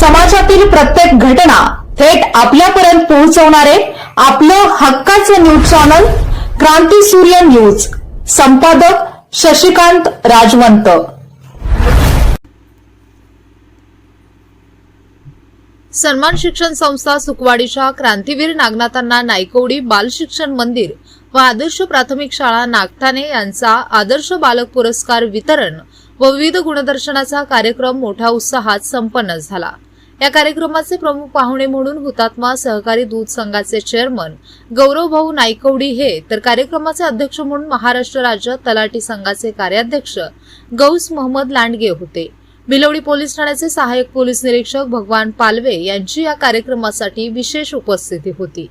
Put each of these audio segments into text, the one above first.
समाजातील प्रत्येक घटना थेट आपल्यापर्यंत पोहोचवणारे आपलं हक्काचं न्यूज चॅनल क्रांती सूर्य न्यूज. संपादक शशिकांत राजवंत. सन्मान शिक्षण संस्था सुकवाडीच्या क्रांतीवीर नागनाथांना नायकवडी बाल शिक्षण मंदिर व आदर्श प्राथमिक शाळा नागठाणे यांचा आदर्श बालक पुरस्कार वितरण व विविध गुणदर्शनाचा कार्यक्रम मोठ्या उत्साहात संपन्न झाला. या कार्यक्रमाचे प्रमुख पाहुणे म्हणून हुतात्मा सहकारी दूध संघाचे चेअरमन गौरवभाऊ नायकवडी हे तर कार्यक्रमाचे अध्यक्ष म्हणून महाराष्ट्र राज्य तलाठी संघाचे कार्याध्यक्ष गौस मोहम्मद लांडगे होते. बिलवडी पोलीस ठाण्याचे सहाय्यक पोलीस निरीक्षक भगवान पालवे यांची या कार्यक्रमासाठी विशेष उपस्थिती होती.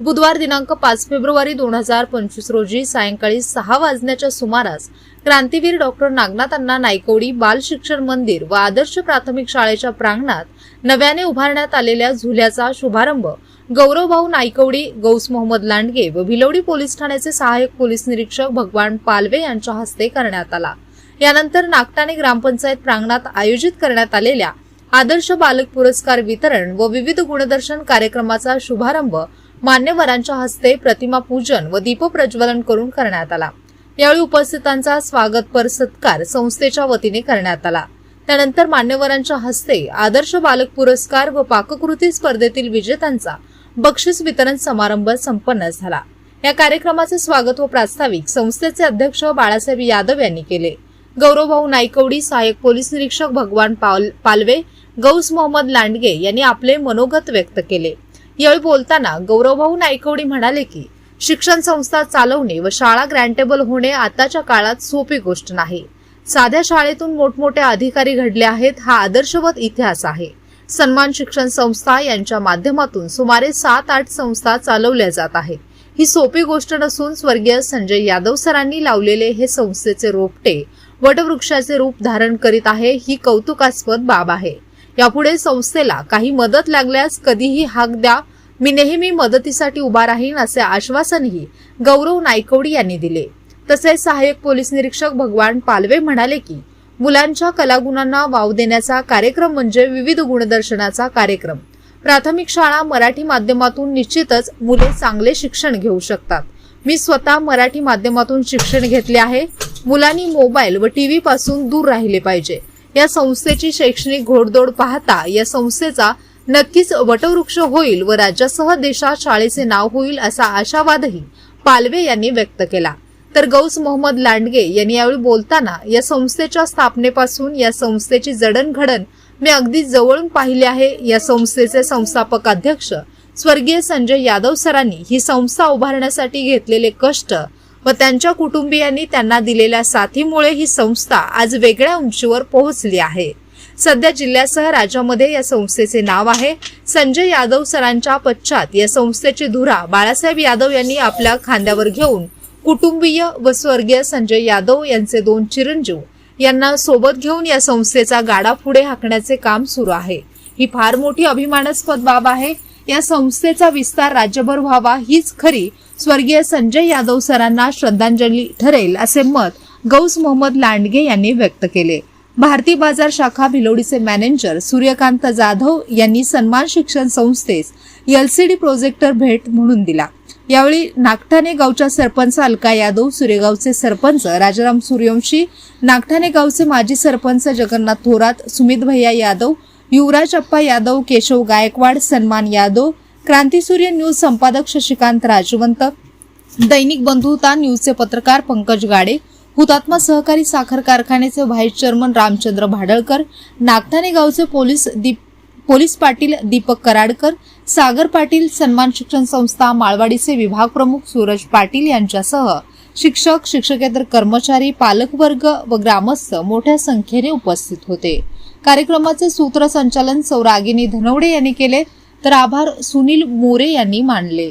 बुधवार दिनांक पाच फेब्रुवारी दोन हजार पंचवीस रोजी सायंकाळी सहा वाजण्याच्या सुमारास क्रांतीवीर डॉक्टर नागनाथांना नायकवडी बाल शिक्षण मंदिर व आदर्श प्राथमिक शाळेच्या प्रांगणात नव्याने उभारण्यात आलेल्या झुल्याचा शुभारंभ गौरवभाऊ नायकवडी गौस मोहम्मद लांडगे व भिलवडी पोलीस ठाण्याचे सहाय्यक पोलीस निरीक्षक भगवान पालवे यांच्या हस्ते करण्यात आला. यानंतर नागटाणे ग्रामपंचायत प्रांगणात आयोजित करण्यात आलेल्या आदर्श बालक पुरस्कार वितरण व विविध गुणदर्शन कार्यक्रमाचा शुभारंभ मान्यवरांच्या हस्ते प्रतिमा पूजन व दीपप्रज्वलन करून करण्यात आला. यावेळी उपस्थितांचा स्वागतपर सत्कार संस्थेच्या वतीने करण्यात आला. त्यानंतर मान्यवरांच्या हस्ते आदर्श बालक पुरस्कार व पाककृती स्पर्धेतील विजेत्यांचा बक्षीस वितरण समारंभ संपन्न झाला. या कार्यक्रमाचे स्वागत व प्रास्ताविक संस्थेचे अध्यक्ष बाळासाहेब यादव यांनी केले. गौरवभाऊ नायकवडी सहाय्यक पोलीस निरीक्षक भगवान पाल- पालवे गौस मोहम्मद लांडगे यांनी आपले मनोगत व्यक्त केले. यावेळी बोलताना गौरवभाऊ नायकवडी म्हणाले की शिक्षण संस्था चालवणे व शाळा ग्रँटेबल होणे आताच्या काळात सोपी गोष्ट नाही. साध्या शाळेतून मोठमोठे अधिकारी घडले आहेत हा आदर्शवत इतिहास आहे. सन्मान शिक्षण संस्था यांच्या माध्यमातून सुमारे सात आठ संस्था चालवल्या जात आहेत. ही सोपी गोष्ट नसून स्वर्गीय संजय यादव सरांनी लावलेले हे संस्थेचे रोपटे वटवृक्षाचे रूप धारण करीत आहे ही कौतुकास्पद बाब आहे. यापुढे संस्थेला काही मदत लागल्यास कधीही हाक द्या. मी नेहमी मदतीसाठी उभा राहीन असे आश्वासनही गौरव नायकवडी यांनी दिले. तसेच सहाय्यक पोलीस निरीक्षक भगवान पालवे म्हणाले की मुलांच्या कलागुणांना वाव देण्याचा कार्यक्रम म्हणजे विविध गुणदर्शनाचा कार्यक्रम. प्राथमिक शाळा मराठी माध्यमातून निश्चितच मुले चांगले शिक्षण घेऊ शकतात. मी स्वतः मराठी माध्यमातून शिक्षण घेतले आहे. मुलांनी मोबाईल व टीव्ही पासून दूर राहिले पाहिजे. या संस्थेची शैक्षणिक घोडदौड पाहता या संस्थेचा नक्कीच वटवृक्ष होईल व राज्यासह देशात शाळेचे नाव होईल असा आशावादही पालवे यांनी व्यक्त केला. तर गौस मोहम्मद लांडगे यांनी यावेळी बोलताना या संस्थेच्या स्थापनेपासून या संस्थेची जडणघडण मी अगदी जवळून पाहिले आहे. या संस्थेचे संस्थापक अध्यक्ष स्वर्गीय संजय यादव सरांनी ही संस्था उभारण्यासाठी घेतलेले कष्ट व त्यांच्या कुटुंबियांनी त्यांना दिलेल्या साथीमुळे ही संस्था आज वेगळ्या उंचीवर पोहोचली आहे. सध्या जिल्ह्यासह राज्यामध्ये या संस्थेचे नाव आहे. संजय यादव सरांच्या पश्चात या संस्थेची धुरा बाळासाहेब यादव यांनी आपल्या खांद्यावर घेऊन कुटुंबीय व स्वर्गीय संजय यादव यांचे दोन चिरंजीव यांना सोबत घेऊन या संस्थेचा गाडा पुढे हाकण्याचे काम सुरू आहे. ही फार मोठी अभिमानास्पद बाब आहे. या संस्थेचा विस्तार राज्यभर व्हावा हीच खरी स्वर्गीय संजय यादव सरांना श्रद्धांजली ठरेल असे मत गौस मोहम्मद लांडगे यांनी व्यक्त केले. भारती बाजार शाखा भिलोडीचे मॅनेजर सूर्यकांत जाधव यांनी सन्मान शिक्षण संस्थेस एलसीडी प्रोजेक्टर भेट म्हणून दिला. यावेळी नागठाणे गावच्या सरपंच अलका यादव सूर्यगावचे सरपंच राजाराम सूर्यवंशी नागठाणे गावचे माजी सरपंच जगन्नाथ थोरात सुमित भैया यादव युवराज अप्पा यादव केशव गायकवाड सन्मान यादव क्रांतीसूर्य न्यूज संपादक शशिकांत राजवंत दैनिक बंधुता न्यूजचे पत्रकार पंकज गाडे हुतात्मा सहकारी साखर कारखान्याचे व्हाईस चेअरमन रामचंद्र भाडळकर नागठाणे गावचे पोलीस दीप पोलीस पाटील दीपक कराडकर सागर पाटील सन्मान शिक्षण संस्था माळवाडीचे विभाग प्रमुख सूरज पाटील यांच्यासह शिक्षक शिक्षकेतर कर्मचारी पालकवर्ग व ग्रामस्थ मोठ्या संख्येने उपस्थित होते. कार्यक्रमाचे सूत्रसंचालन सौरागिनी धनवडे यांनी केले तर आभार सुनील मोरे यांनी मानले.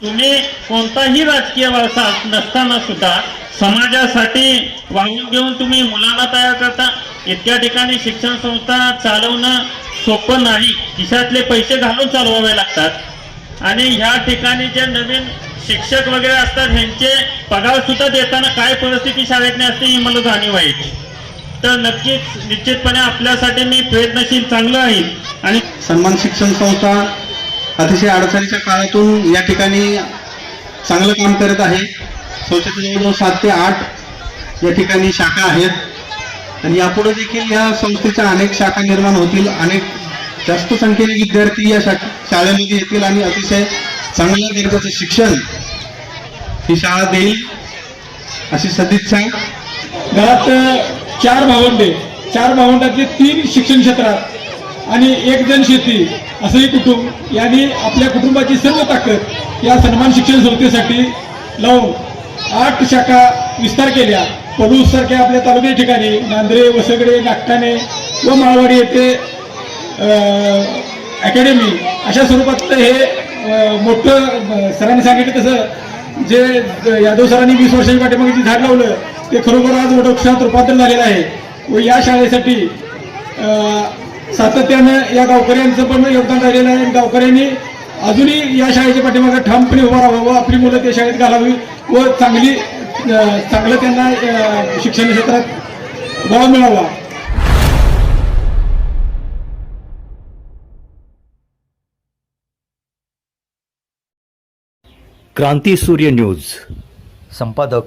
तुम्ही कोणताही राजकीय वारसा नसताना सुद्धा समाजासाठी वाहून घेऊन तुम्ही मुलांना तयार करता. इतक्या ठिकाणी शिक्षण संस्था चालवणं सोपं नाही. खिशातले पैसे घालून चालवावे लागतात. आणि ह्या ठिकाणी जे नवीन शिक्षक वगैरे असतात ह्यांचे पगार सुद्धा देताना काय परिस्थिती शाळेतने असते ही मला जाणीव आहे. तर नक्कीच निश्चितपणे आपल्यासाठी मी प्रयत्नशील चांगलं आहे. आणि सन्मान शिक्षण संस्था अतिशय अडचणीच्या काळातून या ठिकाणी चांगलं काम करत आहे. संस्थेचे जवळजवळ सात ते आठ या ठिकाणी शाखा आहेत. आणि यापुढे देखील या संस्थेच्या अनेक शाखा निर्माण होतील. अनेक जास्त संख्येने विद्यार्थी या शाळेमध्ये येतील आणि अतिशय चांगल्या दर्जाचं शिक्षण ही शाळा देईल अशी सदिच्छा. घरात चार भावंडे. चार भावंडातले तीन शिक्षण क्षेत्रात आणि एक जण शेती असंही कुटुंब. यांनी आपल्या कुटुंबाची सर्व ताकद या सन्मान शिक्षण संस्थेसाठी लावून आठ शाखा विस्तार केल्या. पडूससारख्या आपल्या तालुक्या ठिकाणी नांद्रे वसगडे नागठाणे व माळवाडी येथे अकॅडमी अशा स्वरूपात हे मोठं सरांनी सांगितलं तसं. जे यादव सरांनी वीस वर्षाच्या पाठीमागे जे झाड लावलं ते खरोखर आज वडवृक्षात रूपांतर झालेलं आहे. व या शाळेसाठी सातत्यानं या गावकऱ्यांचं पण योगदान राहिलेलं आहे. गावकऱ्यांनी अजूनही या शाळेच्या पाठीमागे ठामपणे उभं राहावं व आपली मुलं त्या शाळेत घालावी व चांगली चांगलं त्यांना शिक्षण क्षेत्रात वाव मिळावा. क्रांती सूर्य न्यूज. संपादक